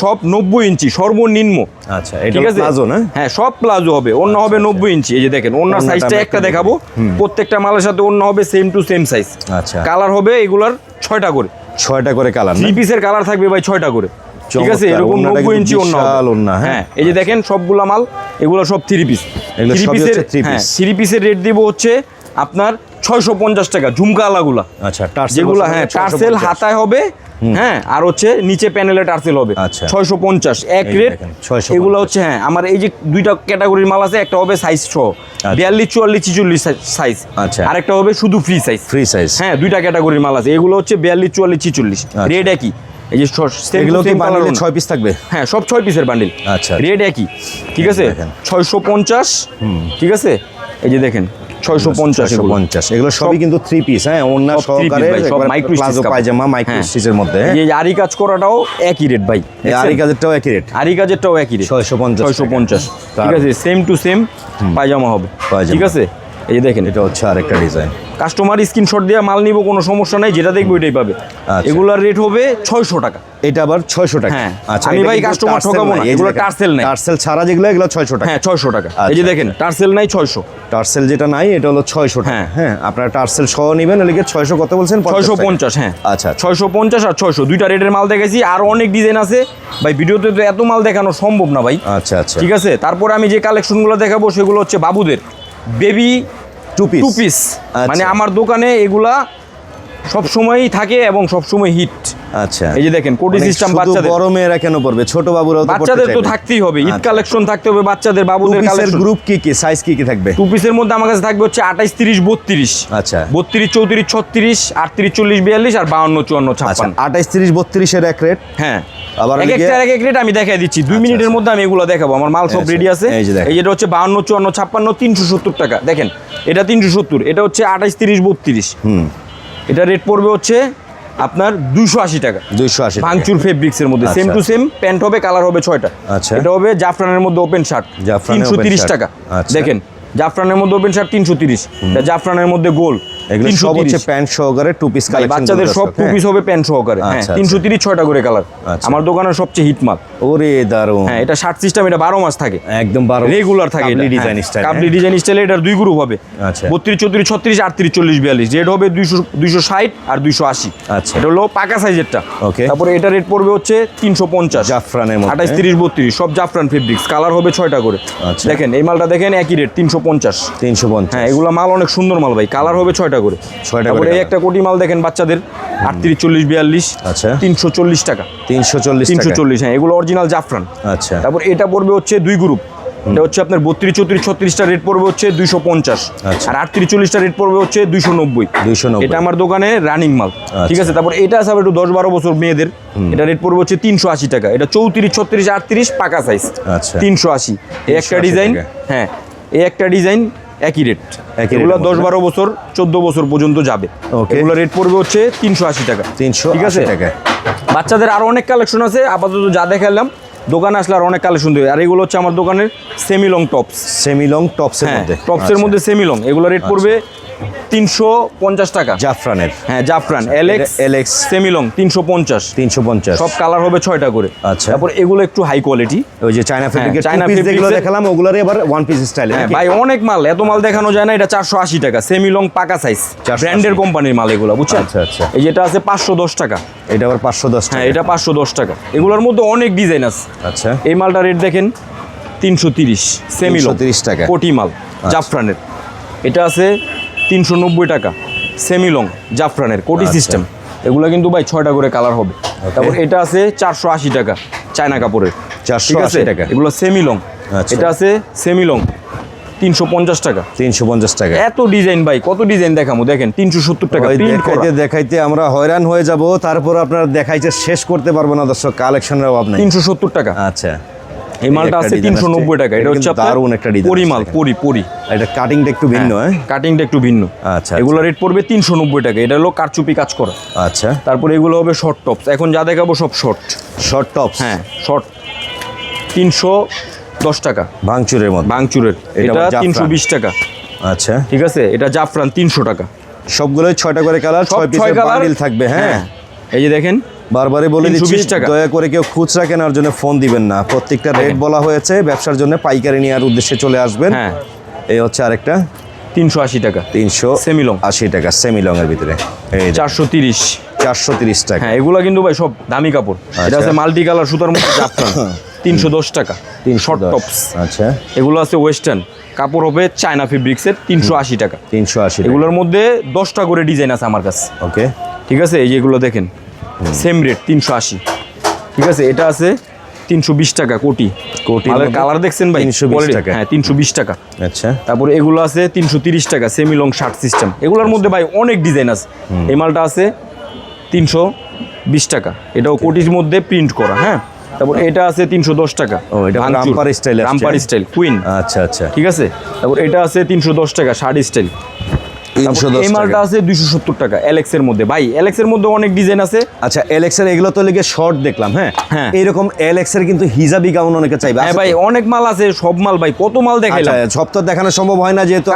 A: সব নব্বই ইঞ্চি সর্বনিম্ন।
B: আচ্ছা
A: ঠিক আছে?
B: প্লাজো না?
A: হ্যাঁ সব প্লাজো হবে অন্য হবে নব্বই ইঞ্চি এই যে দেখেন অন্য সাইজটা একটা দেখাবো। প্রত্যেকটা মালের সাথে অন্য হবে সেম টু সেম সাইজ
B: আচ্ছা।
A: কালার হবে এগুলার ছয়টা করে।
B: ছয়টা করে কালার
A: থ্রি পিসের কালার থাকবে ভাই ছয়টা করে। ঠিক আছে? এরকম নব্বই ইঞ্চি অন্য
B: হ্যাঁ।
A: হ্যাঁ এই যে দেখেন সবগুলা মাল এগুলো সব থ্রি পিস থ্রি পিসের। থ্রি পিসের রেট দিব হচ্ছে আপনার ছয়শো পঞ্চাশ টাকা ঝুমকা আলাগুলা।
B: আচ্ছা
A: যেগুলো হ্যাঁ টার্সেল হাতায় হবে হ্যাঁ আর হচ্ছে নিচে প্যানেলে টার্সেল হবে।
B: আচ্ছা।
A: ছয়শো পঞ্চাশ এক রেট।
B: 650
A: এগুলো হচ্ছে হ্যাঁ আমার এই যে দুইটা ক্যাটাগরির মাল আছে একটা হবে সাইজ ছ বিয়াল্লিশ চুয়াল্লিশ ছিচল্লিশ সাইজ
B: আচ্ছা।
A: আরেকটা হবে শুধু ফ্রি সাইজ
B: ফ্রি সাইজ
A: হ্যাঁ দুইটা ক্যাটাগরির মাল আছে। এগুলো হচ্ছে বিয়াল্লিশ চুয়াল্লিশ ছিচল্লিশ। রেট একই। এই যে
B: এগুলো কি ছয় পিস থাকবে?
A: হ্যাঁ সব ছয় পিসের বান্ডিল
B: আচ্ছা।
A: রেট একই। ঠিক আছে?
B: দেখেন।
A: ছয়শো পঞ্চাশ। ঠিক আছে? এই যে দেখেন ছয়শো পঞ্চাশ
B: পঞ্চাশ এগুলো সবই কিন্তু থ্রি পিস হ্যাঁ অন্য সহকারে
A: কাপড়।
B: পায়জামা মাইক্রো। স্টিচের মধ্যে?
A: এই আরি কাজ করাটাও একই রেট ভাই
B: আরি কাজেরটাও একই রেট
A: আরি কাজেরটাও একই রেট
B: 650
A: ছয়শো
B: টাকা।
A: পঞ্চাশ। ঠিক আছে সেম টু সেম পায়জামা হবে। ঠিক আছে? এই দেখেন।
B: এটা হচ্ছে আরেকটা ডিজাইন
A: কাস্টমার স্ক্রিনশট দিয়ে মাল নিব কোনো সমস্যা নাই যেটা দেখব এটাই পাবে।
B: আচ্ছা।
A: এগুলার রেট হবে ছয়শো টাকা।
B: এটা আবার ছয়শো টাকা।
A: হ্যাঁ।
B: আচ্ছা
A: আমি ভাই
B: টার্সেল
A: ঠকাবো না, এগুলো টার্সেল নাই।
B: টার্সেল ছাড়া যেগুলো এগুলো ছয়শো টাকা।
A: হ্যাঁ ছয়শো টাকা। এই
B: আচ্ছা,
A: যে দেখেন টার্সেল নাই ছয়শো।
B: টার্সেল যেটা নাই এটা হলো ছয়শো
A: হ্যাঁ।
B: হ্যাঁ আপনারা টার্সেল সহ নেবেন এদিকে ছয়শো কত বলছেন?
A: ছয়শো পঞ্চাশ হ্যাঁ।
B: আচ্ছা আচ্ছা।
A: ছয়শো পঞ্চাশ আর ছয়শো দুইটা রেটের মাল দেখেছি আর অনেক ডিজাইন আছে। ভাই ভিডিওতে তো এত মাল দেখানো সম্ভব না ভাই।
B: আচ্ছা আচ্ছা।
A: ঠিক আছে? তারপরে আমি যে কালেকশনগুলো দেখাবো সেগুলো হচ্ছে বাবুদের। Baby
B: two piece
A: two piece. মানে আমার দোকানে এগুলা সব সময়ই থাকে এবং সব সময় হিট
B: আচ্ছা।
A: এই যে দেখেন কোটি
B: মানে
A: সিস্টেম বাচ্চাদের
B: বড় মেয়েরা কেন পড়বে? ছোট বাবুরাও তো
A: বাচ্চাদের তো থাকতেই হবে ঈদ
B: আচ্ছা।
A: কালেকশন থাকতে হবে বাচ্চাদের বাবুদের কালেকশন
B: গ্রুপ কি কি? সাইজ কি কি থাকবে?
A: টু পিসের মধ্যে আমার কাছে থাকবে হচ্ছে আঠাইশ তিরিশ বত্রিশ।
B: আচ্ছা।
A: বত্রিশ চৌত্রিশ ছত্রিশ আটত্রিশ চল্লিশ বিয়াল্লিশ আর বাউন্ন চুয়ান্ন
B: আচ্ছা
A: ছাপ্পান্ন
B: আঠাইশ তিরিশ বত্রিশের এক রেট
A: হ্যাঁ।
B: আবার
A: এক একটা এক এক রেট আমি দেখাই দিচ্ছি। দুই
B: আচ্ছা,
A: মিনিটের
B: আচ্ছা।
A: মধ্যে আমি এগুলো দেখাবো। আমার মাল সব
B: আচ্ছা,
A: রেডি আছে।
B: এই যে দেখেন।
A: এই যেটা হচ্ছে বাউন্ন চুয়ান্ন ছাপ্পান্ন তিনশো সত্তর টাকা। দেখেন এটা তিনশো সত্তর এটা হচ্ছে আঠাইশ তিরিশ বত্রিশ।
B: হুম।
A: এটা রেট পড়বে হচ্ছে আপনার দুশো আশি টাকা।
B: দুইশো আশি।
A: ভাঙচুর ফেব্রিক্স এর মধ্যে। সেম। টু সেম প্যান্ট হবে কালার হবে ছয়টা।
B: আচ্ছা।
A: এটা হবে জাফরানের মধ্যে ওপেন শার্ট তিনশো তিরিশ টাকা।
B: আচ্ছা।
A: দেখেন জাফরানের মধ্যে ওপেন শার্ট তিনশো তিরিশ। জাফরানের মধ্যে গোল
B: এগুলো
A: তিনশো
B: সব হচ্ছে
A: তিরিশ।
B: প্যান্ট সহকারে টু পিস কালেকশন
A: বাচ্চাদের সব টু পিস হবে প্যান্ট সহকারে। হ্যাঁ
B: আচ্ছা,
A: ছয়টা করে কালার
B: আচ্ছা।
A: আমার দোকানের সবচেয়ে হিট মাল।
B: ওরে দারুণ
A: হ্যাঁ এটা শার্ট সিস্টেম এটা বারো মাস থাকে।
B: একদম
A: রেগুলার থাকে
B: কাবলি ডিজাইন
A: হ্যাঁ,
B: স্টাইল
A: কাবলি ডিজাইন স্টাইলে এটার দুই গ্রুপ হবে।
B: আচ্ছা।
A: হবে আর
B: আচ্ছা।
A: এটা হলো পাকা সাইজেরটা
B: Okay.
A: তারপরে এটা রেট পড়বে হচ্ছে তিনশো পঞ্চাশ।
B: জাফরানের মধ্যে
A: আঠাইশ তিরিশ বত্রিশ সব জাফরান ফেব্রিক্স কালার হবে ছয়টা করে।
B: আচ্ছা।
A: দেখেন এই মালটা দেখেন একই রেট তিনশো পঞ্চাশ।
B: তিনশো পঞ্চাশ।
A: হ্যাঁ এগুলো মাল অনেক সুন্দর মাল ভাই। কালার হবে ছয়টা করে।
B: ছয়টা করে
A: এই একটা কোটি মাল দেখেন বাচ্চাদের আটত্রিশ চল্লিশ বিয়াল্লিশ
B: আচ্ছা।
A: তিনশো চল্লিশ টাকা।
B: তিনশো চল্লিশ
A: তিনশো চল্লিশ হ্যাঁ এগুলো অরিজিনাল জাফরান।
B: আচ্ছা।
A: তারপর এটা পড়বে হচ্ছে দুই গ্রুপ এটা হচ্ছে আপনার বত্রিশ চৌত্রিশ ছত্রিশটা রেট পড়বে হচ্ছে দুইশো পঞ্চাশ।
B: আচ্ছা।
A: আর আটত্রিশ চল্লিশটা রেট পড়বে হচ্ছে দুইশো নব্বই।
B: 290
A: এটা আমার দোকানে রানিং মাল। ঠিক আছে তারপর এটা আছে একটু দশ বারো বছর মেয়েদের। এটা রেট পড়বে হচ্ছে তিনশো আশি টাকা। এটা চৌত্রিশ ছত্রিশ আটত্রিশ পাকা সাইজ
B: আচ্ছা।
A: তিনশো আশি। এই একটা ডিজাইন হ্যাঁ এই একটা ডিজাইন একই রেট এগুলো দশ বারো বছর চোদ্দ বছর পর্যন্ত যাবে।
B: ওকে
A: এগুলো রেট পড়বে হচ্ছে তিনশো আশি টাকা।
B: তিনশো
A: ঠিক আছে?
B: টাকা।
A: বাচ্চাদের আরও অনেক কালেকশন আছে। আপাতত যা দেখালাম দোকানে আসলে আর অনেক কালেকশন দেবে। আর এগুলো হচ্ছে আমার দোকানের semi long tops
B: semi long টপসের
A: হ্যাঁ
B: মধ্যে।
A: টপসের। মধ্যে সেমি লং এগুলো রেট পড়বে তিনশো পঞ্চাশ টাকা।
B: জাফরানের।
A: হ্যাঁ জাফরান এলেক্স
B: এটা LX
A: সেমি লং তিনশো পঞ্চাশ।
B: তিনশো পঞ্চাশ।
A: সব কালার হবে ছয়টা করে।
B: আচ্ছা।
A: তারপর এগুলো একটু হাই কোয়ালিটি
B: ওই যে চায়না ফেব্রিকের
A: চায়না
B: যেগুলো দেখালাম ওগুলোরই আবার ওয়ান পিস স্টাইলে
A: হ্যাঁ ভাই অনেক মাল এত মাল দেখানো যায় না এটা চারশো আশি টাকা। সেমি লং পাকা সাইজ
B: 480
A: ব্র্যান্ডের কোম্পানির মাল এগুলো বুঝছেন?
B: আচ্ছা, আচ্ছা।
A: এই যেটা আছে পাঁচশো দশ টাকা।
B: এটা আবার পাঁচশো দশ
A: হ্যাঁ এটা পাঁচশো দশ টাকা। এগুলোর মধ্যে অনেক ডিজাইন আছে।
B: আচ্ছা।
A: এই মালটা রেট দেখেন তিনশো তিরিশ। সেমি
B: 330 টাকা।
A: কোটি মাল জাফরানের। এটা আছে তিনশো নব্বই টাকা সেমি লং জাফরানের কোটি
B: আচ্ছা।
A: সিস্টেম এগুলো কিন্তু ভাই ছয়টা করে কালার হবে। তারপর এটা আছে চারশো আশি টাকা চায়না কাপড়ের।
B: 480
A: ঠিক আছে?
B: টাকা।
A: এগুলো সেমি লং
B: আচ্ছা।
A: এটা আছে সেমি লং তিনশো পঞ্চাশ টাকা।
B: তিনশো পঞ্চাশ টাকা।
A: এত ডিজাইন ভাই কত ডিজাইন দেখামো? দেখেন তিনশো সত্তর টাকা
B: দেখাইতে দেখাইতে আমরা হয়রান হয়ে যাব তারপর আপনার দেখাইতে শেষ করতে পারব না দর্শক কালেকশনের অভাব নেই।
A: তিনশো সত্তর টাকা।
B: আচ্ছা।
A: এই মালটা আছে তিনশো নব্বই টাকা। এটা হচ্ছে
B: দারুণ একটা design
A: পরি মাল পরি পরি।
B: এটা কাটিংটা একটু ভিন্ন হ্যাঁ
A: কাটিংটা একটু ভিন্ন।
B: আচ্ছা,
A: এগুলো রেট পড়বে তিনশো নব্বই টাকা। এটা হলো কারচুপি কাজ করা।
B: আচ্ছা।
A: তারপরে এগুলো হবে শর্ট টপস এখন যা দেখাবো সব শর্ট
B: শর্ট টপস
A: হ্যাঁ শর্ট তিনশো দশ টাকা।
B: ভাঙচুরের মধ্যে
A: বাংচুরের
B: এটা
A: তিনশো বিশ টাকা।
B: আচ্ছা।
A: ঠিক আছে? এটা জাফরান তিনশো টাকা।
B: সবগুলোই ছয়টা করে কালার ছয়
A: কালার
B: বান্ডিল থাকবে হ্যাঁ।
A: এই যে দেখেন
B: বারবারই বলে
A: 320
B: দিচ্ছি
A: টাকা।
B: দয়া করে কেউ খুচরা কেনার জন্য ফোন দিবেন না। প্রত্যেকটা রেট বলা হয়েছে ব্যবসার জন্য পাইকারি নেওয়ার উদ্দেশ্যে চলে আসবেন।
A: হ্যাঁ।
B: এই হচ্ছে আরেকটা।
A: তিনশো আশি টাকা।
B: তিনশো
A: Semi-long।
B: আশি টাকা সেমি লং এর ভিতরে
A: চারশো তিরিশ।
B: চারশো তিরিশ টাকা।
A: হ্যাঁ এগুলো কিন্তু ভাই সব দামি কাপড়। এটা
B: আচ্ছা।
A: আছে মাল্টি কালার সুতার মধ্যে জাফরান তিনশো দশ টাকা। শর্ট
B: দশ।
A: টপস
B: আচ্ছা।
A: এগুলো আছে ওয়েস্টার্ন কাপড় হবে চায়না ফেব্রিক্সের তিনশো আশি টাকা।
B: তিনশো আশি
A: এগুলোর মধ্যে দশটা করে ডিজাইন আছে আমার কাছে।
B: ওকে
A: ঠিক আছে? এই যেগুলো দেখেন। সেম রেট তিনশো আশি। ঠিক আছে? এটা আছে তিনশো বিশ টাকা কোটি।
B: কোটি
A: কালার দেখছেন ভাই?
B: 320
A: Quality?
B: টাকা।
A: হ্যাঁ তিনশো বিশ টাকা।
B: আচ্ছা।
A: তারপরে এগুলো আছে তিনশো তিরিশ টাকা সেমি লং শার্ট সিস্টেম এগুলোর মধ্যে ভাই অনেক ডিজাইন আছে। এই মালটা আছে তিনশো বিশ টাকা। এটাও কোটির মধ্যে প্রিন্ট করা হ্যাঁ? তারপর এটা আছে তিনশো দশ টাকা।
B: ও, এটা রামপার আসছে।
A: রামপার স্টাইল কুইন
B: আচ্ছা আচ্ছা।
A: ঠিক আছে? তারপর এটা আছে তিনশো দশ টাকা শার্ট স্টাইল
B: তিনশো
A: এই মালটা আছে দুইশো সত্তর টাকা এলেক্স এর মধ্যে। ভাই এলেক্স এর মধ্যে অনেক ডিজাইন আছে।
B: আচ্ছা এলএক্স এর এগুলো তো লেগে শর্ট দেখলাম হ্যাঁ?
A: হ্যাঁ।
B: এইরকম এলএক্স এর কিন্তু হিজাবি গাউন অনেকে চাইবে।
A: হ্যাঁ ভাই অনেক মাল আছে সব মাল ভাই কত মাল
B: আচ্ছা
A: দেখাইলাম।
B: সব তো দেখানো সম্ভব হয় না যেহেতু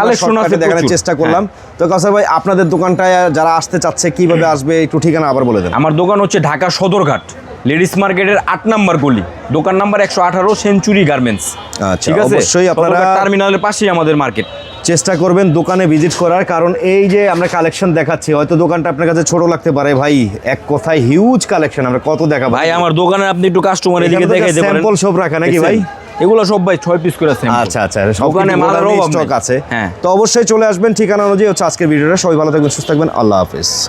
A: আছে
B: দেখানোর চেষ্টা করলাম। তো কাসার ভাই আপনাদের দোকানটায় যারা আসতে চাচ্ছে কীভাবে আসবে একটু ঠিকানা আবার বলে দেন।
A: আমার দোকান হচ্ছে ঢাকা সদরঘাট। লেডিস মার্কেটের আট নাম্বার গলি। দোকান নাম্বার একশো আঠারো সেঞ্চুরি গার্মেন্টস।
B: আচ্ছা,
A: ঠিক আছে?
B: অবশ্যই আপনারা-
A: টার্মিনালের পাশেই আমাদের মার্কেট।
B: চেষ্টা করবেন দোকানে ভিজিট করার কারণ এই যে আমরা কালেকশন দেখাচ্ছি হয়তো দোকানটা আপনার কাছে ছোট লাগতে পারে ভাই। এক কথায় হিউজ কালেকশন আমরা কত দেখা
A: ভাই আমার দোকানে আপনি একটু কাস্টমারের দিকে দেখাইতে পারেন
B: স্যাম্পল সব রাখা নাকি ভাই?
A: এগুলো সব ভাই ছয় পিস করে sample।
B: আচ্ছা আচ্ছা
A: দোকানে মালের
B: স্টক আছে।
A: হ্যাঁ।
B: তো অবশ্যই চলে আসবেন ঠিকানা অনুযায়ী হচ্ছে আজকের ভিডিওটা। সবাই ভালো থাকবেন সুস্থ থাকবেন। আল্লাহ হাফেজ।